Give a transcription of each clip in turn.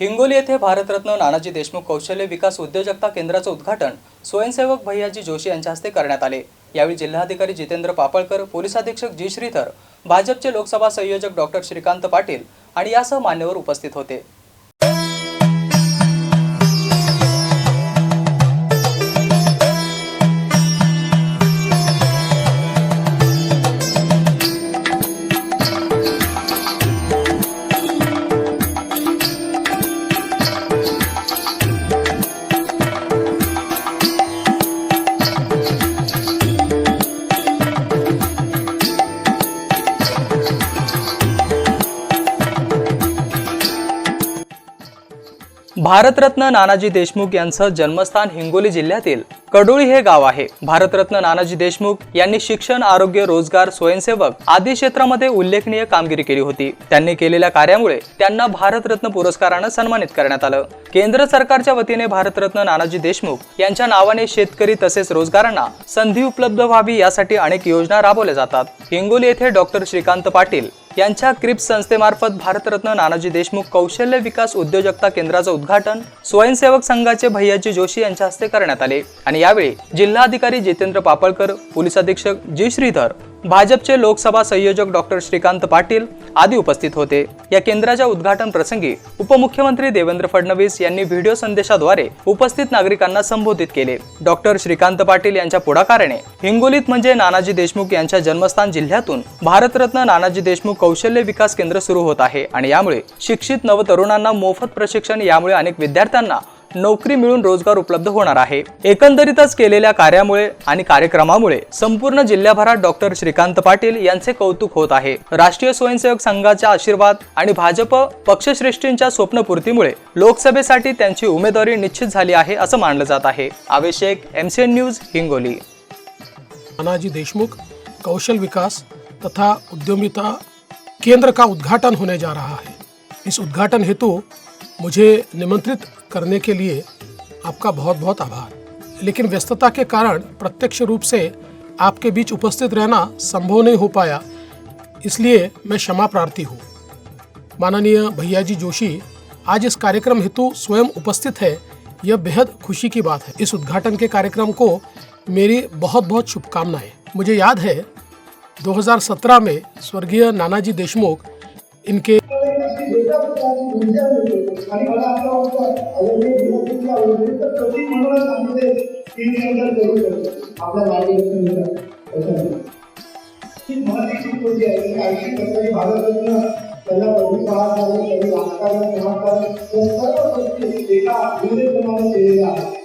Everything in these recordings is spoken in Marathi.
हिंगोली येथे भारतरत्न नानाजी देशमुख कौशल्य विकास उद्योजकता केंद्राचं उद्घाटन स्वयंसेवक भैयाजी जोशी यांच्या हस्ते करण्यात आले. यावेळी जिल्हाधिकारी जितेंद्र पापळकर पोलीस अधीक्षक जी श्रीधर भाजपचे लोकसभा संयोजक डॉक्टर श्रीकांत पाटील आणि यासह मान्यवर उपस्थित होते. भारतरत्न नानाजी देशमुख यांचं जन्मस्थान हिंगोली जिल्ह्यातील कडोळी हे गाव आहे. भारतरत्न नानाजी देशमुख यांनी शिक्षण आरोग्य रोजगार स्वयंसेवक आदी क्षेत्रामध्ये उल्लेखनीय कामगिरी केली होती. त्यांनी केलेल्या कार्यामुळे त्यांना भारतरत्न पुरस्कारानं सन्मानित करण्यात आलं. केंद्र सरकारच्या वतीने भारतरत्न नानाजी देशमुख यांच्या नावाने शेतकरी तसेच रोजगारांना संधी उपलब्ध व्हावी यासाठी अनेक योजना राबवल्या जातात. हिंगोली येथे डॉक्टर श्रीकांत पाटील यांच्या क्रिप्स संस्थेमार्फत भारतरत्न नानाजी देशमुख कौशल्य विकास उद्योजकता केंद्राचं उद्घाटन स्वयंसेवक संघाचे भैयाजी जोशी यांच्या हस्ते करण्यात आले. आणि यावेळी जिल्हाधिकारी जितेंद्र पापळकर पोलीस अधीक्षक जी श्रीधर भाजपचे लोकसभा संयोजक डॉक्टर श्रीकांत पाटील आदी उपस्थित होते. या केंद्राच्या उद्घाटन प्रसंगी उपमुख्यमंत्री देवेंद्र फडणवीस यांनी व्हिडिओ संदेशाद्वारे उपस्थित नागरिकांना संबोधित केले. डॉक्टर श्रीकांत पाटील यांच्या पुढाकाराने हिंगोलीत म्हणजे नानाजी देशमुख यांच्या जन्मस्थान जिल्ह्यातून भारतरत्न नानाजी देशमुख कौशल्य विकास केंद्र सुरू होत आहे आणि यामुळे शिक्षित नवतरुणांना मोफत प्रशिक्षण यामुळे अनेक विद्यार्थ्यांना नोकरी मिळून रोजगार उपलब्ध होणार आहे. एकंदरीतच केलेल्या कार्यामुळे आणि कार्यक्रमामुळे संपूर्ण जिल्ह्याभरात डॉक्टर श्रीकांत पाटील यांचे कौतुक होत आहे. राष्ट्रीय स्वयंसेवक संघाचा आशीर्वाद आणि भाजप पक्षश्रेष्ठींच्या स्वप्नपूर्तीमुळे लोकसभेसाठी त्यांची उमेदवारी निश्चित झाली आहे असं मानलं जात आहे. आवेशेक एमसीएन न्यूज हिंगोली. नानाजी देशमुख कौशल विकास तथा उद्यमिता केंद्र का उद्घाटन होने जा रहा है? इस उद्घाटन हेतु मुझे निमंत्रित करने के लिए आपका बहुत बहुत आभार। लेकिन व्यस्तता के कारण प्रत्यक्ष रूप से आपके बीच उपस्थित रहना संभव नहीं हो पाया, इसलिए मैं क्षमा प्रार्थी हूँ। माननीय भैयाजी जोशी, आज इस कार्यक्रम हेतु स्वयं उपस्थित है, यह बेहद खुशी की बात है। इस उद्घाटन के कार्यक्रम को मेरी बहुत बहुत शुभकामनाएँ। मुझे याद है 2017 में स्वर्गीय नानाजी देशमुख इनके आणि मला असं वाटतं अयोध्ये विभागातल्या करू शकतो आपल्या मार्गदर्शन ही महत्वाची गोष्ट आहे की त्यांना प्रतिसाद झाले त्यांनी राजकारण समाजकारण या सर्व गोष्टी एका विविधप्रमाणे केलेल्या आहेत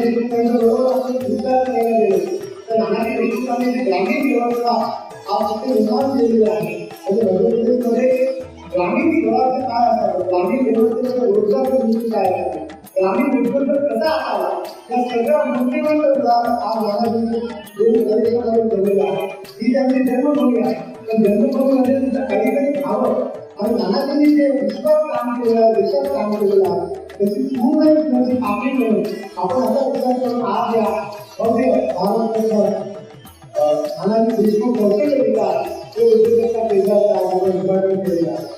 देशमुखांच्या बरोबर आपण विचार करायला गेलो तर देशमुखांनी ग्रामीण व्यवस्था ते निर्माण केलेली आहे आणि मध्य ग्रामीण विभागाचं काय असावं? ग्रामीण व्यवस्थेच्या रोजगार दृष्टी काय असावी? ग्रामीण निर्बंध कसा असावा? या सगळ्या मूल्यवान उदाहरण आज महाराजांनी दोन कार्यक्रमामध्ये ठेवलेलं आहे. ही त्यांची जन्मभूमी आहे. त्या जन्मभूमीमध्ये तिथं काहीतरी काही खावं आणि नानाजींनी जे विश्वास काम केलेलं आहे देशात काम केलेलं आहे त्याची पूर्ण एक म्हणजे आपली म्हणून आपण असा विचार करून आज या भव्य भारत नानाजी देशमुख कौशल्य विकास हे उद्योजकता केंद्राचं आज आपण आहे.